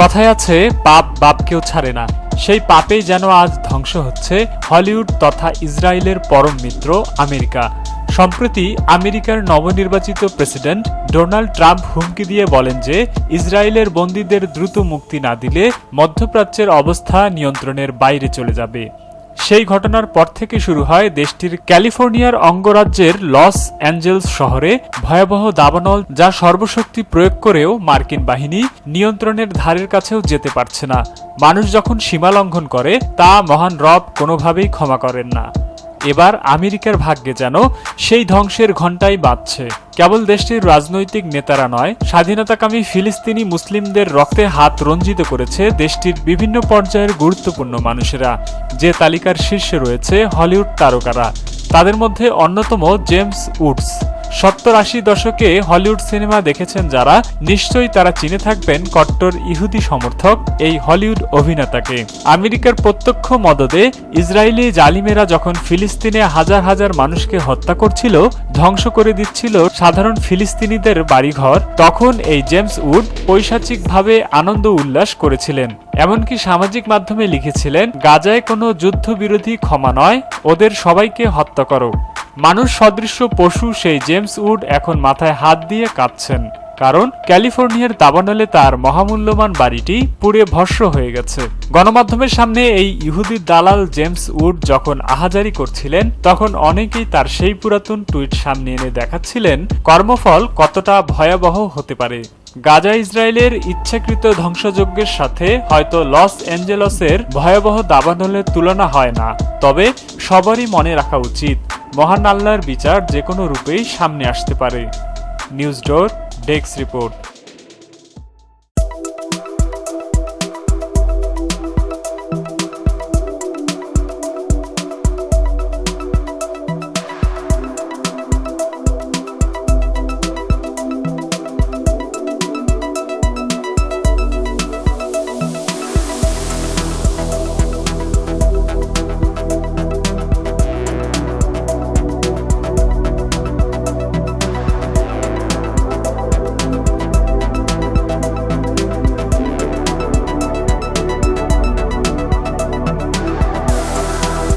কথায় আছে, পাপ বাপকেও ছাড়ে না। সেই পাপেই যেন আজ ধ্বংস হচ্ছে হলিউড তথা ইসরায়েলের পরম মিত্র আমেরিকা। সম্প্রতি আমেরিকার নবনির্বাচিত প্রেসিডেন্ট ডোনাল্ড ট্রাম্প হুমকি দিয়ে বলেন যে, ইসরায়েলের বন্দীদের দ্রুত মুক্তি না দিলে মধ্যপ্রাচ্যের অবস্থা নিয়ন্ত্রণের বাইরে চলে যাবে। সেই ঘটনার পর থেকে শুরু হয় দেশটির ক্যালিফোর্নিয়ার অঙ্গরাজ্যের লস অ্যাঞ্জেলস শহরে ভয়াবহ দাবানল যা সর্বশক্তি প্রয়োগ করেও মার্কিন বাহিনী নিয়ন্ত্রণের ধারের কাছেও যেতে পারছে না। মানুষ যখন সীমা লঙ্ঘন করে, তা মহান রব কোনোভাবেই ক্ষমা করেন না। এবার আমেরিকার ভাগ্যে যেন সেই ধ্বংসের ঘণ্টাই বাজছে। কেবল দেশটির রাজনৈতিক নেতারা নয়, স্বাধীনতাকামী ফিলিস্তিনি মুসলিমদের রক্তে হাত রঞ্জিত করেছে দেশটির বিভিন্ন পর্যায়ের গুরুত্বপূর্ণ মানুষেরা। যে তালিকার শীর্ষে রয়েছে হলিউড তারকারা। তাদের মধ্যে অন্যতম জেমস উডস। সত্তর আশি দশকে হলিউড সিনেমা দেখেছেন যারা, নিশ্চয়ই তারা চিনে থাকবেন কট্টর ইহুদি সমর্থক এই হলিউড অভিনেতাকে। আমেরিকার প্রত্যক্ষ মদদে ইসরায়েলি জালিমেরা যখন ফিলিস্তিনে হাজার হাজার মানুষকে হত্যা করছিল, ধ্বংস করে দিচ্ছিল সাধারণ ফিলিস্তিনিদের বাড়িঘর, তখন এই জেমস উড পৈশাচিকভাবে আনন্দ উল্লাস করেছিলেন। এমনকি সামাজিক মাধ্যমে লিখেছিলেন, গাজায় কোনো যুদ্ধবিরোধী ক্ষমা নয়, ওদের সবাইকে হত্যা করো। মানুষ সদৃশ্য পশু সেই জেমস উড এখন মাথায় হাত দিয়ে কাঁদছেন কারণ ক্যালিফোর্নিয়ার দাবানলে তার মহামূল্যবান বাড়িটি পুড়ে ভস্য হয়ে গেছে। গণমাধ্যমের সামনে এই ইহুদি দালাল জেমস উড যখন আহাজারি করছিলেন, তখন অনেকেই তার সেই পুরাতন টুইট সামনে এনে দেখাচ্ছিলেন কর্মফল কতটা ভয়াবহ হতে পারে। গাজা ইসরায়েলের ইচ্ছাকৃত ধ্বংসযজ্ঞের সাথে হয়তো লস অ্যাঞ্জেলসের ভয়াবহ দাবানলের তুলনা হয় না। তবে সবারই মনে রাখা উচিত মহান আল্লাহর বিচার যে কোনো রূপেই সামনে আসতে পারে। News door desk report.